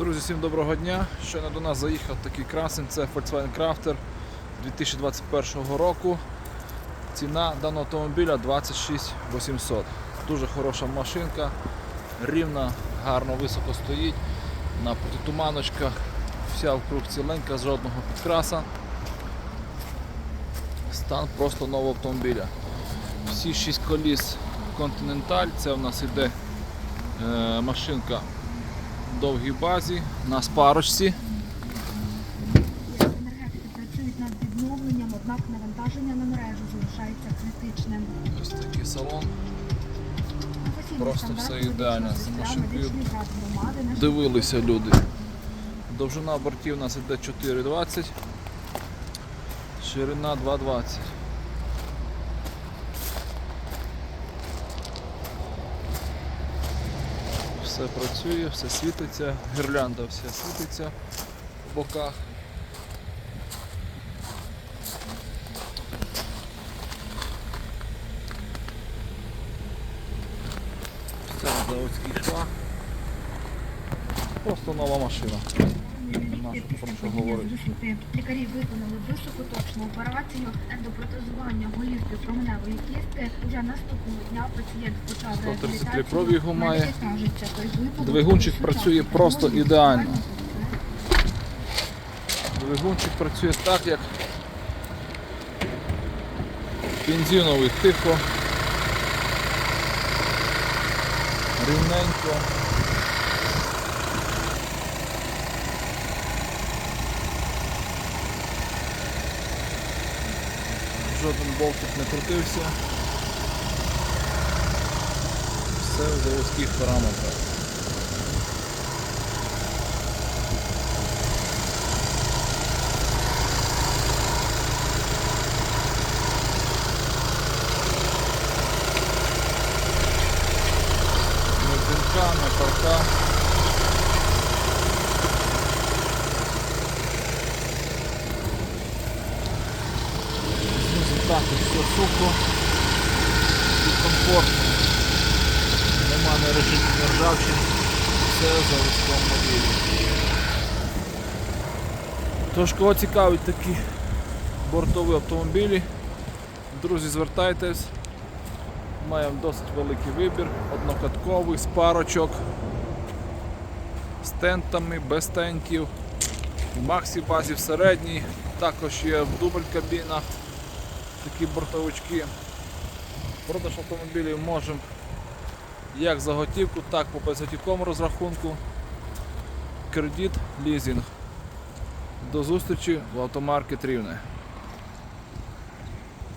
Друзі, всім доброго дня. Щойно до нас заїхав такий красень, це Volkswagen Crafter 2021 року. Ціна даного автомобіля 26 800. Дуже хороша машинка, рівна, гарно високо стоїть, на протитуманочках, вся вкруг ціленька, жодного підкраса. Стан просто нового автомобіля. Всі 6 коліс Continental, це в нас іде е, машинка довгій базі на спарочці. Енергетики працюють над відновленням, однак навантаження на мережу залишається критичним. Ось такий салон. Просто все ідеально. Дивилися люди. Довжина бортів у нас іде 4,20, ширина 2,20. Все працює, все світиться, гірлянда вся світиться в боках. На заводський швах. Просто нова машина. Лікарі виконали високоточну операцію ендопротезування голівки променевої кістки. Уже наступного дня пацієнт почав 133 реабілітацію. крові його має. Двигунчик працює просто ідеально. Двигунчик працює так, як бензиновий тихо, рівненько. Жоден болтик не крутився. Все в заводських параметрах. Не пінка, не. Також все сухо і комфортно. Нема не режиму, ржавчини. Все в заводському мобілі. Тож кого цікавить такі бортові автомобілі, друзі, звертайтесь. Маємо досить великий вибір, однокатковий, з парочок, з тентами, без тентів, в максі базі в середній, також є в дубль кабінах такі бортовички. Продаж автомобілів можемо як за готівку, так по безготівковому розрахунку. Кредит, лізинг. До зустрічі в автомаркет Рівне.